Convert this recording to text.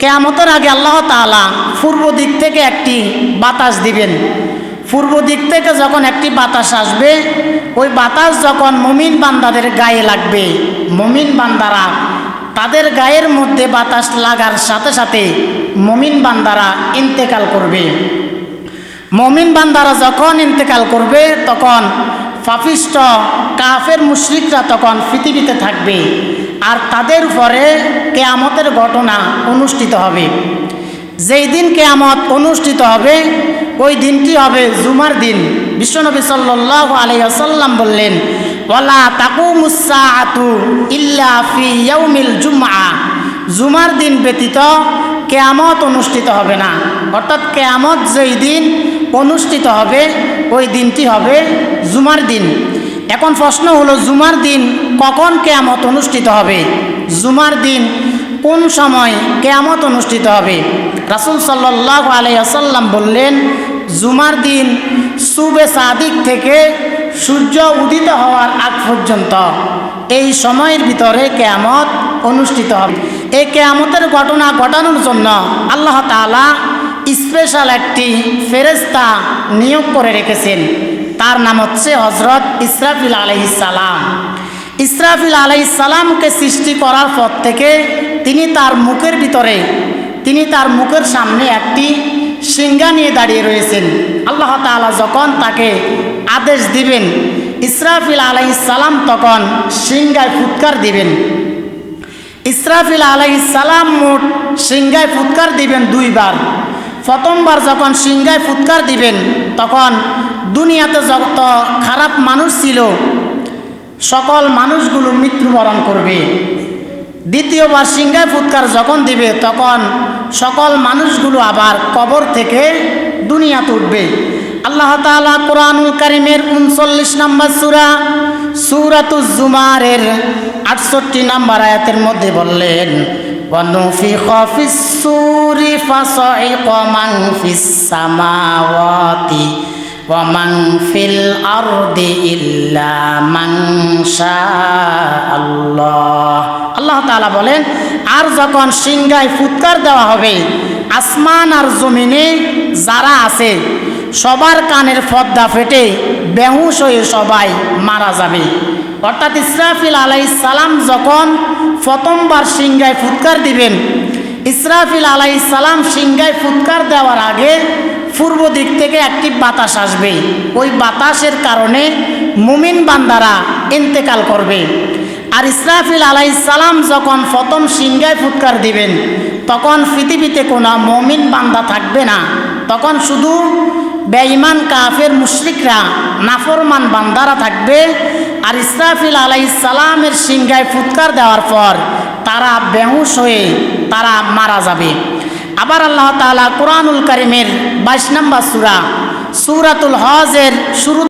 কেয়ামতের আগে আল্লাহ তাআলা পূর্ব দিক থেকে একটি বাতাস দিবেন। পূর্ব দিক থেকে যখন একটি বাতাস আসবে, ওই বাতাস যখন মমিন বান্দাদের গায়ে লাগবে, মমিন বান্দারা তাদের গায়ের মধ্যে বাতাস লাগার সাথে সাথে মমিন বান্দারা ইন্তেকাল করবে। মমিন বান্দারা যখন ইন্তেকাল করবে, তখন ফাফিষ্ট কাফের মুশরিকরা তখন পৃথিবীতে থাকবে আর তাদের উপরে কেয়ামতের ঘটনা অনুষ্ঠিত হবে। যেই দিন কেয়ামত অনুষ্ঠিত হবে, ওই দিনটি হবে জুমার দিন। বিশ্বনবী সাল্লাহ আলাইসাল্লাম বললেন, ওয়ালা তাকু মুসাআতু ইল্লা ফি ইয়াউমিল জুমআ। জুমার দিন ব্যতীত কেয়ামত অনুষ্ঠিত হবে না। অর্থাৎ কেয়ামত যেই দিন অনুষ্ঠিত হবে, ওই দিনটি হবে জুমার দিন। এখন প্রশ্ন হলো, জুমার দিন কখন কেয়ামত অনুষ্ঠিত হবে? জুমার দিন কোন সময় কেয়ামত অনুষ্ঠিত হবে? রাসুল সাল্লাহ আলাইসাল্লাম বললেন, জুমার দিন সুবে সাদিক থেকে সূর্য উদিত হওয়ার আগ পর্যন্ত। এই সময়ের ভিতরে কেয়ামত অনুষ্ঠিত হবে। এই কেয়ামতের ঘটনা ঘটানোর জন্য আল্লাহ তাআলা স্পেশাল একটি ফেরেস্তা নিয়োগ করে রেখেছেন। তার নাম হচ্ছে হজরত ইসরাফিল আলাইসালাম ইসরাফিল আলাইসালামকে সৃষ্টি করার পর থেকে তিনি তার মুখের ভিতরে, তিনি তার মুখের সামনে একটি সিঙ্গা নিয়ে দাঁড়িয়ে রয়েছেন। আল্লাহ তাআলা যখন তাকে আদেশ দিবেন, ইসরাফিল আলাইসালাম তখন সিঙ্গায় ফুৎকার দিবেন। ইসরাফিল আলাইসালাম মোট সিঙ্গায় ফুৎকার দিবেন দুইবার। প্রথমবার যখন সিংহায় ফুৎকার দিবেন, তখন দুনিয়াতে যত খারাপ মানুষ ছিল, সকল মানুষগুলো মৃত্যুবরণ করবে। দ্বিতীয়বার সিংহায় ফুৎকার যখন দিবে, তখন সকল মানুষগুলো আবার কবর থেকে দুনিয়াতে উঠবে। আল্লাহ তাআলা কোরআনুল কারিমের উনচল্লিশ নম্বর সুরা, সুরাতুজ জুমারের আটষট্টি নম্বর আয়াতের মধ্যে বললেন ونفخ في الصور فصعق من في السماوات ومن في الأرض إلا من شاء الله আল্লাহ তাআলা বলেন আর যখন সিংহায় ফুৎকার দেওয়া হবে আসমান আর জমিনে যারা আছে সবার কানের পর্দা ফেটে বেহুশ হয়ে সবাই মারা যাবে অর্থাৎ ইসরাফিল আলাই সালাম যখন প্রথমবার সিংহায় ফুৎকার দিবেন, ইসরাফিল আলাই সালাম সিংহায় ফুৎকার দেওয়ার আগে পূর্ব দিক থেকে একটি বাতাস আসবে। ওই বাতাসের কারণে মুমিন বান্দারা ইন্তেকাল করবে। আর ইসরাফিল আলাই সালাম যখন প্রথম সিংহায় ফুৎকার দিবেন, তখন পৃথিবীতে কোনো মমিন বান্দা থাকবে না। তখন শুধু বেঈমান, কাফের, মুশরিকরা, নাফরমান বান্দারা থাকবে। আর ইসরাফিল সালামের সিংহায় ফুৎকার দেওয়ার পর তারা বেহুশ হয়ে তারা মারা যাবে। আবার আল্লাহ তালা কোরআনুল করিমের বাইশ নম্বর সুরা, সুরাতুল হজের শুরু